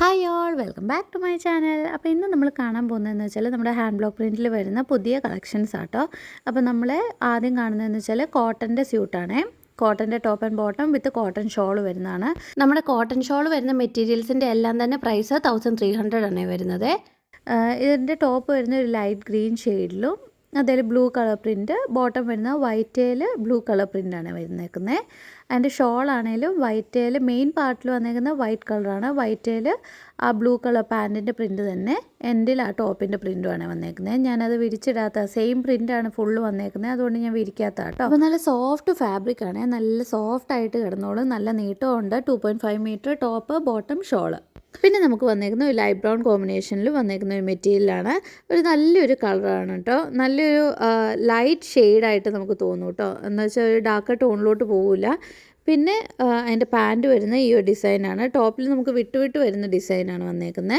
Hi all welcome back to my channel അപ്പോൾ ഇന്ന് നമ്മൾ കാണാൻ പോകുന്നതെന്ന് വെച്ചാൽ നമ്മുടെ ഹാൻഡ് ബ്ലോക്ക് പ്രിന്റിൽ വരുന്ന പുതിയ കളക്ഷൻസ് ആട്ടോ. അപ്പോൾ നമ്മൾ ആദ്യം കാണുന്നതെന്ന് വെച്ചാൽ കോട്ടന്റെ സ്യൂട്ടാണേ കോട്ടന്റെ top and bottom with cotton shawl വരുന്നതാണ്. നമ്മുടെ കോട്ടൺ ഷോൾ വരുന്ന മെറ്റീരിയൽസിന്റെ എല്ലാം തന്നെ പ്രൈസ് തൗസൻഡ് ത്രീ ഹൺഡ്രഡ് ആണ് വരുന്നത്. ഇതിന്റെ ടോപ്പ് വരുന്ന ഒരു ലൈറ്റ് ഗ്രീൻ ഷെയ്ഡിലും അതിൽ ബ്ലൂ കളർ പ്രിന്റ് ബോട്ടം വരുന്ന വൈറ്റ് വൈറ്റേൽ ബ്ലൂ കളർ പ്രിന്റാണ് വരുന്നേക്കുന്നത് ആണെങ്കിലും വൈറ്റ് വൈറ്റേൽ മെയിൻ പാർട്ടിൽ വന്നേക്കുന്ന വൈറ്റ് കളറാണ്. വൈറ്റ് വൈറ്റേൽ ആ ബ്ലൂ കളർ പാന്റിന്റെ പ്രിന്റ് തന്നെ എൻഡിൽ ആ ടോപ്പിന്റെ പ്രിന്റുമാണ് വന്നേക്കുന്നത് ഞാനത് വിരിച്ചിടാത്ത സെയിം പ്രിന്റാണ് ഫുള്ള് വന്നേക്കുന്നത് അതുകൊണ്ട് ഞാൻ വിരിക്കാത്ത കേട്ടോ അപ്പോൾ നല്ല സോഫ്റ്റ് ഫാബ്രിക് ആണ്. നല്ല സോഫ്റ്റ് ആയിട്ട് കിടന്നോളും. നല്ല നീട്ടമുണ്ട് two point five metre top bottom shawl. പിന്നെ നമുക്ക് വന്നേക്കുന്ന ഒരു ലൈറ്റ് ബ്രൗൺ കോമ്പിനേഷനിൽ വന്നേക്കുന്ന ഒരു മെറ്റീരിയലാണ്. ഒരു നല്ലൊരു കളറാണ് കേട്ടോ നല്ലൊരു ലൈറ്റ് ഷെയ്ഡായിട്ട് നമുക്ക് തോന്നും കേട്ടോ എന്ന് വെച്ചാൽ ഒരു ഡാർക്ക് ടോണിലോട്ട് പോവില്ല പിന്നെ അതിന്റെ പാന്റ് വരുന്ന ഈ ഒരു ഡിസൈനാണ് ടോപ്പിൽ നമുക്ക് വിട്ട് വിട്ട് വരുന്ന ഡിസൈനാണ് വന്നേക്കുന്നത്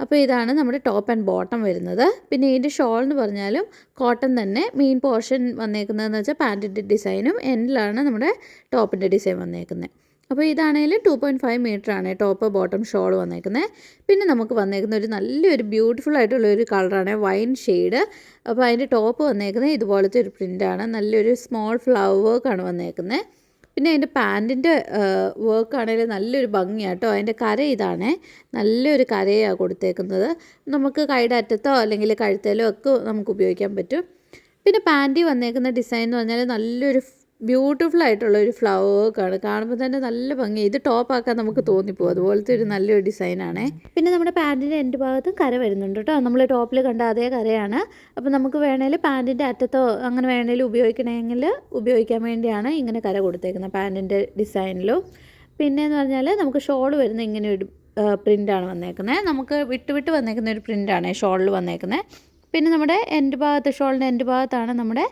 അപ്പോൾ ഇതാണ് നമ്മുടെ ടോപ്പ് ആൻഡ് ബോട്ടം വരുന്നത്. പിന്നെ ഇതിന്റെ ഷോൾ എന്ന് പറഞ്ഞാലും കോട്ടൺ തന്നെ. മെയിൻ പോർഷൻ വന്നേക്കുന്നതെന്ന് വെച്ചാൽ പാന്റിന്റെ ഡിസൈനും എൻഡിലാണ് നമ്മുടെ ടോപ്പിന്റെ ഡിസൈൻ വന്നേക്കുന്നത് അപ്പോൾ ഇതാണെങ്കിലും ടു പോയിന്റ് ഫൈവ് മീറ്റർ ആണ് ടോപ്പ് ബോട്ടം ഷോൾ വന്നേക്കുന്നത് പിന്നെ നമുക്ക് വന്നേക്കുന്ന ഒരു നല്ലൊരു ബ്യൂട്ടിഫുൾ ആയിട്ടുള്ള ഒരു കളറാണ് വൈൻ ഷെയ്ഡ് അപ്പോൾ അതിന്റെ ടോപ്പ് വന്നേക്കുന്നത് ഇതുപോലത്തെ ഒരു പ്രിന്റാണ് നല്ലൊരു സ്മോൾ ഫ്ലവർ വർക്കാണ് വന്നേക്കുന്നത് പിന്നെ അതിന്റെ പാന്റിന്റെ വർക്ക് ആണെങ്കിൽ നല്ലൊരു ഭംഗിയാട്ടോ അതിന്റെ കര ഇതാണ്. നല്ലൊരു കരയാണ് കൊടുത്തേക്കുന്നത്. നമുക്ക് കൈയുടെ അറ്റത്തോ അല്ലെങ്കിൽ കഴുത്തേലോ ഒക്കെ നമുക്ക് ഉപയോഗിക്കാൻ പറ്റും. പിന്നെ പാന്റി വന്നേക്കുന്ന ഡിസൈൻ എന്ന് പറഞ്ഞാൽ നല്ലൊരു ബ്യൂട്ടിഫുൾ ആയിട്ടുള്ള ഒരു ഫ്ലവർ വർക്കാണ് കാണുമ്പോൾ തന്നെ നല്ല ഭംഗി. ഇത് ടോപ്പ് ആക്കാൻ നമുക്ക് തോന്നിപ്പോകും അതുപോലത്തെ ഒരു നല്ലൊരു ഡിസൈനാണ് പിന്നെ നമ്മുടെ പാന്റിന്റെ രണ്ട് ഭാഗത്തും കര വരുന്നുണ്ട് കേട്ടോ നമ്മൾ ടോപ്പിൽ കണ്ട അതേ കരയാണ്. അപ്പോൾ നമുക്ക് വേണേൽ പാന്റിന്റെ അറ്റത്തോ അങ്ങനെ വേണേലും ഉപയോഗിക്കണമെങ്കിൽ ഉപയോഗിക്കാൻ വേണ്ടിയാണ് ഇങ്ങനെ കര കൊടുത്തേക്കുന്നത് പാന്റിന്റെ ഡിസൈനിലും പിന്നെ എന്ന് പറഞ്ഞാൽ നമുക്ക് ഷോൾ വരുന്ന ഇങ്ങനെ ഒരു പ്രിന്റാണ് വന്നേക്കുന്നത് നമുക്ക് വിട്ട് വിട്ട് വന്നേക്കുന്ന ഒരു പ്രിന്റാണ് ഷോളിൽ വന്നേക്കുന്നത് പിന്നെ നമ്മുടെ എൻഡ് ഭാഗത്ത് ഷോളിന്റെ എൻഡ് ഭാഗത്താണ് നമ്മുടെ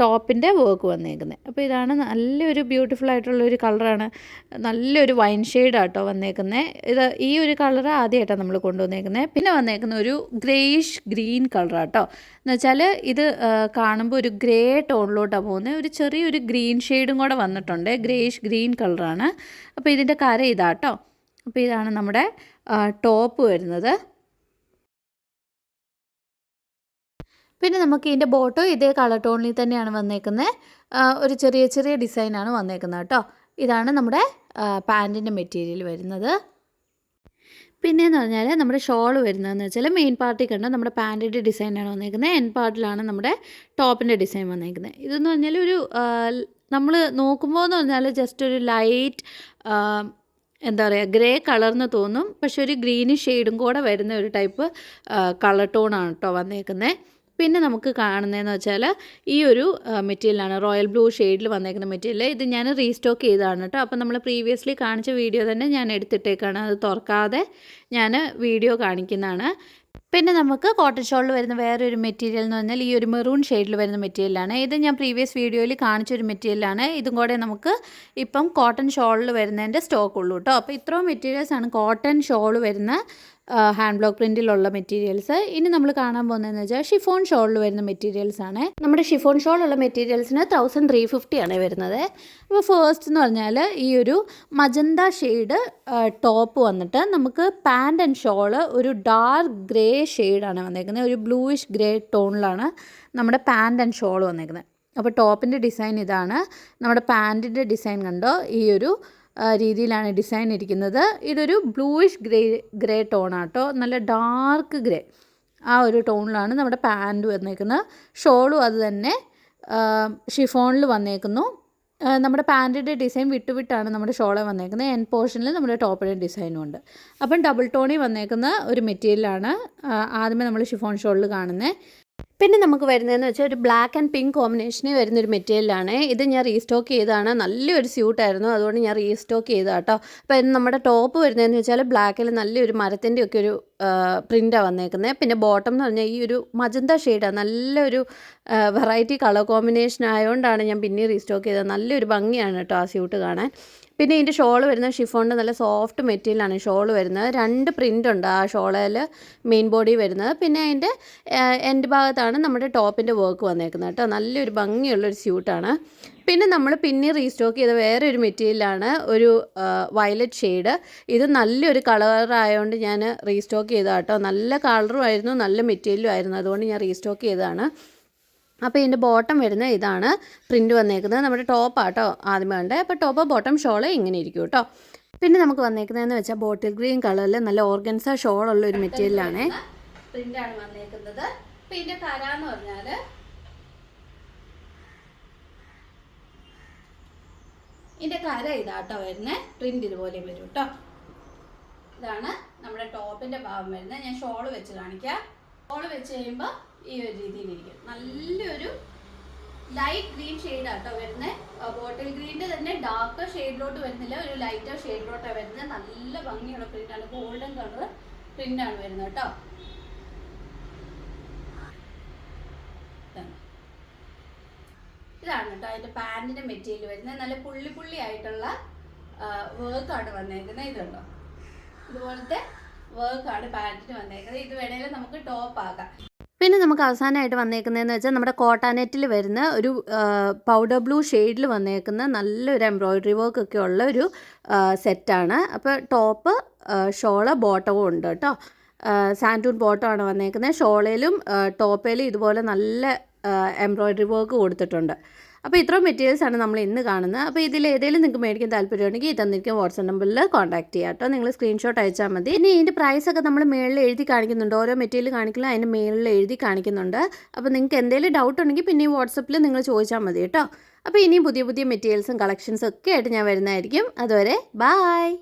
ടോപ്പിന്റെ വർക്ക് വന്നേക്കുന്നത് അപ്പോൾ ഇതാണ് നല്ലൊരു ബ്യൂട്ടിഫുൾ ആയിട്ടുള്ള ഒരു കളറാണ്. നല്ലൊരു വൈൻ ഷെയ്ഡ് ആട്ടോ വന്നേക്കുന്നത് ഇത് ഈ ഒരു കളർ ആദ്യമായിട്ടാണ് നമ്മൾ കൊണ്ടുവന്നേക്കുന്നത് പിന്നെ വന്നേക്കുന്ന ഒരു ഗ്രേയിഷ് ഗ്രീൻ കളറാട്ടോ. എന്ന് വെച്ചാൽ ഇത് കാണുമ്പോൾ ഒരു ഗ്രേ ടോണിലോട്ടാണ് പോകുന്നത് ഒരു ചെറിയൊരു ഗ്രീൻ ഷെയ്ഡും കൂടെ വന്നിട്ടുണ്ട്. ഗ്രേയിഷ് ഗ്രീൻ കളറാണ്. അപ്പോൾ ഇതിന്റെ കര ഇതാട്ടോ. അപ്പോൾ ഇതാണ് നമ്മുടെ ടോപ്പ് വരുന്നത്. പിന്നെ നമുക്ക് ഇതിന്റെ ബോട്ടോ ഇതേ കളർ ടോണിൽ തന്നെയാണ് വന്നേക്കുന്നത് ഒരു ചെറിയ ചെറിയ ഡിസൈനാണ് വന്നേക്കുന്നത് കേട്ടോ. ഇതാണ് നമ്മുടെ പാന്റിന്റെ മെറ്റീരിയൽ വരുന്നത്. പിന്നെയെന്ന് പറഞ്ഞാൽ നമ്മുടെ ഷോൾ വരുന്നതെന്ന് വെച്ചാൽ മെയിൻ പാർട്ടി കണ്ട നമ്മുടെ പാന്റിന്റെ ഡിസൈനാണ് വന്നേക്കുന്നത് എൻ പാർട്ടിലാണ് നമ്മുടെ ടോപ്പിന്റെ ഡിസൈൻ വന്നേക്കുന്നത് ഇതെന്ന് പറഞ്ഞാൽ ഒരു നമ്മൾ നോക്കുമ്പോൾ എന്ന് പറഞ്ഞാൽ ജസ്റ്റ് ഒരു ലൈറ്റ് എന്താ പറയുക ഗ്രേ കളർന്ന് തോന്നും. പക്ഷെ ഒരു ഗ്രീന് ഷെയ്ഡും കൂടെ വരുന്ന ഒരു ടൈപ്പ് കളർ ടോണാണ് കേട്ടോ വന്നേക്കുന്നത് പിന്നെ നമുക്ക് കാണുന്നതെന്ന് വെച്ചാൽ ഈ ഒരു മെറ്റീരിയലാണ്. റോയൽ ബ്ലൂ ഷെയ്ഡിൽ വന്നേക്കുന്ന മെറ്റീരിയൽ ഇത് ഞാൻ റീസ്റ്റോക്ക് ചെയ്തതാണ് കേട്ടോ അപ്പോൾ നമ്മൾ പ്രീവിയസ്ലി കാണിച്ച വീഡിയോ തന്നെ ഞാൻ എടുത്തിട്ടേക്കാണ്. അത് തുറക്കാതെ ഞാൻ വീഡിയോ കാണിക്കുന്നതാണ്. പിന്നെ നമുക്ക് കോട്ടൺ ഷോളിൽ വരുന്ന വേറൊരു മെറ്റീരിയൽ എന്ന് പറഞ്ഞാൽ ഈ ഒരു മെറൂൺ ഷെയ്ഡിൽ വരുന്ന മെറ്റീരിയലാണ്. ഇത് ഞാൻ പ്രീവിയസ് വീഡിയോയിൽ കാണിച്ചൊരു മെറ്റീരിയലാണ്. ഇതും കൂടെ നമുക്ക് ഇപ്പം കോട്ടൺ ഷോളിൽ വരുന്നതിന്റെ സ്റ്റോക്ക് ഉള്ളൂ കേട്ടോ അപ്പോൾ ഇത്രയും മെറ്റീരിയൽസാണ് കോട്ടൺ ഷോൾ വരുന്ന ഹാൻഡ് ബ്ലോക്ക് പ്രിന്റിലുള്ള മെറ്റീരിയൽസ് ഇനി നമ്മൾ കാണാൻ പോകുന്നതെന്ന് വെച്ചാൽ ഷിഫോൺ ഷോളിൽ വരുന്ന മെറ്റീരിയൽസ് ആണ്. നമ്മുടെ ഷിഫോൺ ഷോളുള്ള മെറ്റീരിയൽസിന് തൗസൻഡ് ത്രീ ഫിഫ്റ്റി ആണ് വരുന്നത്. അപ്പോൾ ഫേസ്റ്റ് എന്ന് പറഞ്ഞാൽ ഈ ഒരു മജന്ത ഷെയ്ഡ് ടോപ്പ് വന്നിട്ട് നമുക്ക് പാന്റ് ആൻഡ് ഷോൾ ഒരു ഡാർക്ക് ഗ്രേ ഷെയ്ഡാണ് വന്നേക്കുന്നത്. ഒരു ബ്ലൂയിഷ് ഗ്രേ ടോണിലാണ് നമ്മുടെ പാന്റ് ആൻഡ് ഷോൾ വന്നേക്കുന്നത്. അപ്പോൾ ടോപ്പിന്റെ ഡിസൈൻ ഇതാണ്. നമ്മുടെ പാന്റിന്റെ ഡിസൈൻ കണ്ടോ? ഈ ഒരു രീതിയിലാണ് ഡിസൈൻ ഇരിക്കുന്നത്. ഇതൊരു ബ്ലൂയിഷ് ഗ്രേ ഗ്രേ ടോണാണ് കേട്ടോ നല്ല ഡാർക്ക് ഗ്രേ ആ ഒരു ടോണിലാണ് നമ്മുടെ പാന്റ് വന്നേക്കുന്നത്. ഷോളും അത് തന്നെ ഷിഫോണിൽ വന്നേക്കുന്നു. നമ്മുടെ പാന്റിന്റെ ഡിസൈൻ വിട്ടുവിട്ടാണ് നമ്മുടെ ഷോളെ വന്നേക്കുന്നത്. എൻ പോർഷനിൽ നമ്മുടെ ടോപ്പിന്റെ ഡിസൈനും ഉണ്ട്. അപ്പം ഡബിൾ ടോണി വന്നേക്കുന്ന ഒരു മെറ്റീരിയലാണ് ആദ്യമേ നമ്മൾ ഷിഫോൺ ഷോളിൽ കാണുന്നത് പിന്നെ നമുക്ക് വരുന്നതെന്ന് വെച്ചാൽ ഒരു ബ്ലാക്ക് ആൻഡ് പിങ്ക് കോമ്പിനേഷനിൽ വരുന്നൊരു മെറ്റീരിയലാണ് ഇത് ഞാൻ റീസ്റ്റോക്ക് ചെയ്തതാണ്. നല്ലൊരു സ്യൂട്ടായിരുന്നു അതുകൊണ്ട് ഞാൻ റീസ്റ്റോക്ക് ചെയ്തതാണ് കേട്ടോ അപ്പോൾ ഇത് നമ്മുടെ ടോപ്പ് വരുന്നതെന്ന് വെച്ചാൽ ബ്ലാക്കിൽ നല്ലൊരു മരത്തിന്റെ ഒക്കെ ഒരു പ്രിന്റാണ് വന്നേക്കുന്നത് പിന്നെ ബോട്ടം എന്ന് പറഞ്ഞാൽ ഈ ഒരു മജന്ത ഷെയ്ഡാണ് നല്ലൊരു വെറൈറ്റി കളർ കോമ്പിനേഷൻ ആയതുകൊണ്ടാണ് ഞാൻ പിന്നെ റീസ്റ്റോക്ക് ചെയ്തത്. നല്ലൊരു ഭംഗിയാണ് കേട്ടോ ആ സ്യൂട്ട് കാണാൻ. പിന്നെ ഇതിന്റെ ഷോൾ വരുന്നത് ഷിഫോണിന്റെ നല്ല സോഫ്റ്റ് മെറ്റീരിയലാണ് ഷോൾ വരുന്നത്. രണ്ട് പ്രിന്റ് ഉണ്ട് ആ ഷോളിൽ മെയിൻ ബോഡി വരുന്നത്. പിന്നെ അതിന്റെ എന്റെ ഭാഗത്താണ് നമ്മുടെ ടോപ്പിന്റെ വർക്ക് വന്നേക്കുന്നത് കേട്ടോ. നല്ലൊരു ഭംഗിയുള്ളൊരു സ്യൂട്ടാണ്. പിന്നെ നമ്മൾ പിന്നെ റീസ്റ്റോക്ക് ചെയ്ത വേറെ ഒരു മെറ്റീരിയലാണ് ഒരു വയലറ്റ് ഷെയ്ഡ് ഇത് നല്ലൊരു കളറായതുകൊണ്ട് ഞാൻ റീസ്റ്റോക്ക് ചെയ്ത കേട്ടോ. നല്ല കളറും ആയിരുന്നു നല്ല മെറ്റീരിയലും ആയിരുന്നു. അതുകൊണ്ട് ഞാൻ റീസ്റ്റോക്ക് ചെയ്തതാണ്. അപ്പോൾ ഇതിന്റെ ബോട്ടം വരുന്ന ഇതാണ് പ്രിന്റ് വന്നേക്കുന്നത്. നമ്മുടെ ടോപ്പാട്ടോ ആദ്യമേ ഉണ്ട് അപ്പോൾ ടോപ്പ് ബോട്ടം ഷോൾ ഇങ്ങനെ ഇരിക്കും കേട്ടോ പിന്നെ നമുക്ക് വന്നേക്കുന്നതെന്ന് വെച്ചാൽ ബോട്ടിൽ ഗ്രീൻ കളറിൽ നല്ല ഓർഗൻസ ഷോൾ ഉള്ള ഒരു മെറ്റീരിയലാണ് പ്രിന്റാണ് വന്നേക്കുന്നത്. അപ്പോൾ ഇതിന്റെ കര എന്ന് പറഞ്ഞാൽ ഇതിന്റെ കര ഇതാട്ടോ വരുന്നത് പ്രിന്റ് ഇതുപോലെ വരും കേട്ടോ ഇതാണ് നമ്മുടെ ടോപ്പിന്റെ ഭാഗം വരുന്നത് ഞാൻ ഷോൾ വെച്ച് കാണിക്കാം. ഷോൾ വെച്ച് കഴിയുമ്പോൾ ഈ ഒരു രീതിയിലിരിക്കും. നല്ലൊരു ലൈറ്റ് ഗ്രീൻ ഷെയ്ഡാട്ടോ വരുന്നത് ബോട്ടിൽ ഗ്രീനിന്റെ തന്നെ ഡാർക്ക് ഷെയ്ഡിലോട്ട് വരുന്നില്ല. ഒരു ലൈറ്റർ ഷെയ്ഡിലോട്ടാണ് വരുന്നത് നല്ല ഭംഗിയുള്ള പ്രിന്റാണ് ഗോൾഡൻ കളർ പ്രിന്റാണ് വരുന്നത് കേട്ടോ. ഇതാണ്. കേട്ടോ അതിന്റെ പാന്റിന്റെ മെറ്റീരിയൽ വരുന്നത് നല്ല പുള്ളി പുള്ളി ആയിട്ടുള്ള വർക്കാണ് വന്നേക്കുന്നത് ഇതുണ്ടോ? ഇതുപോലത്തെ വർക്കാണ് പാന്റിന് വന്നേക്കുന്നത്. ഇത് വേണേലും നമുക്ക് ടോപ്പ് ആക്കാം. പിന്നെ നമുക്ക് അവസാനമായിട്ട് വന്നേക്കുന്നതെന്ന് വെച്ചാൽ നമ്മുടെ കോട്ടാനെറ്റിൽ വരുന്ന ഒരു പൗഡർ ബ്ലൂ ഷെയ്ഡിൽ വന്നേക്കുന്ന നല്ലൊരു എംബ്രോയിഡറി വർക്ക് ഒക്കെ ഉള്ള ഒരു സെറ്റാണ് അപ്പോൾ ടോപ്പ് ഷോൾ ബോട്ടവും ഉണ്ട് കേട്ടോ. സാന്റൂൺ ബോട്ടമാണ് വന്നേക്കുന്നത്. ഷോളയിലും ടോപ്പയിലും ഇതുപോലെ നല്ല എംബ്രോയിഡറി വർക്ക് കൊടുത്തിട്ടുണ്ട്. അപ്പോൾ ഇത്രയും മെറ്റീരിയൽസ് ആണ് നമ്മൾ ഇന്ന് കാണുന്നത്. അപ്പോൾ ഇതിൽ ഏതെങ്കിലും നിങ്ങൾക്ക് മേടിക്കാൻ താല്പര്യമുണ്ടെങ്കിൽ ഈ തന്നിരിക്കുന്ന വാട്സപ്പ് നമ്പറിൽ കോൺടാക്ട് ചെയ്യാം കേട്ടോ. നിങ്ങൾ സ്ക്രീൻഷോട്ട് അയച്ചാൽ മതി. ഇനി ഇതിന്റെ പ്രൈസ് ഒക്കെ നമ്മൾ മേളിൽ എഴുതി കാണിക്കുന്നുണ്ട്. ഓരോ മെറ്റീരിയൽ കാണിക്കില്ല അതിന്റെ മേളിൽ എഴുതി കാണിക്കുന്നുണ്ട്. അപ്പോൾ നിങ്ങൾക്ക് എന്തെങ്കിലും ഡൗട്ട് ഉണ്ടെങ്കിൽ പിന്നെ ഈ വാട്സപ്പിൽ നിങ്ങൾ ചോദിച്ചാൽ മതി കേട്ടോ. അപ്പോൾ ഇനിയും പുതിയ പുതിയ മെറ്റീരിയൽസും കളക്ഷൻസും ഒക്കെ ആയിട്ട് ഞാൻ വരുന്നതായിരിക്കും. അതുവരെ ബായ്